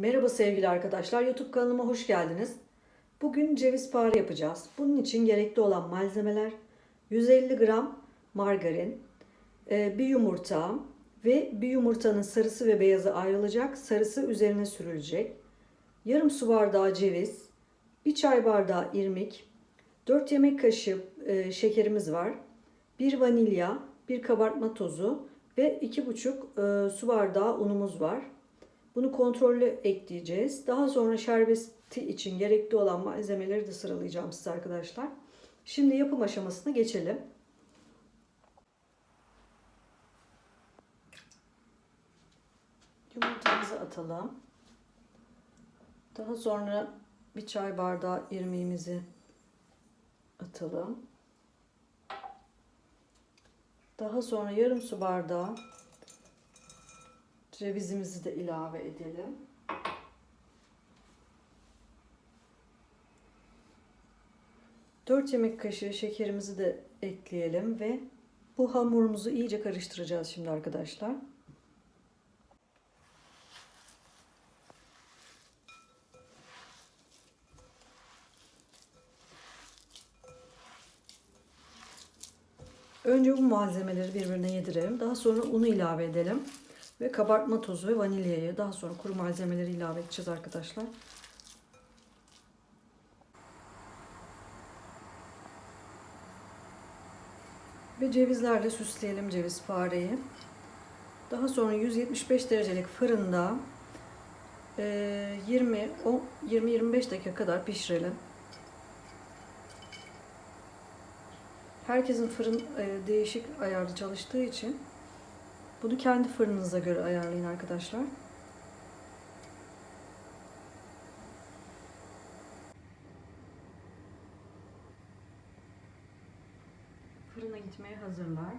Merhaba sevgili arkadaşlar, YouTube kanalıma hoş geldiniz. Bugün ceviz pare yapacağız. Bunun için gerekli olan malzemeler 150 gram margarin, e, bir yumurta ve bir yumurtanın sarısı ve beyazı ayrılacak, sarısı üzerine sürülecek. Yarım su bardağı ceviz, bir çay bardağı irmik, 4 yemek kaşığı e, şekerimiz var, bir vanilya, bir kabartma tozu ve 2,5 e, su bardağı unumuz var. Bunu kontrollü ekleyeceğiz. Daha sonra şerbeti için gerekli olan malzemeleri de sıralayacağım size arkadaşlar. Şimdi yapım aşamasına geçelim. Yumurtamızı atalım. Daha sonra bir çay bardağı irmiğimizi atalım. Daha sonra yarım su bardağı cevizimizi de ilave edelim. Dört yemek kaşığı şekerimizi de ekleyelim ve bu hamurumuzu iyice karıştıracağız şimdi arkadaşlar. Önce bu malzemeleri birbirine yedirelim. Daha sonra unu ilave edelim. Ve kabartma tozu ve vanilyayı daha sonra kuru malzemeleri ilave edeceğiz arkadaşlar. Ve cevizlerle süsleyelim ceviz fareyi. Daha sonra 175 derecelik fırında 20 20-25 dakika kadar pişirelim. Herkesin fırın değişik ayarda çalıştığı için bunu kendi fırınınıza göre ayarlayın arkadaşlar. Fırına gitmeye hazırlar.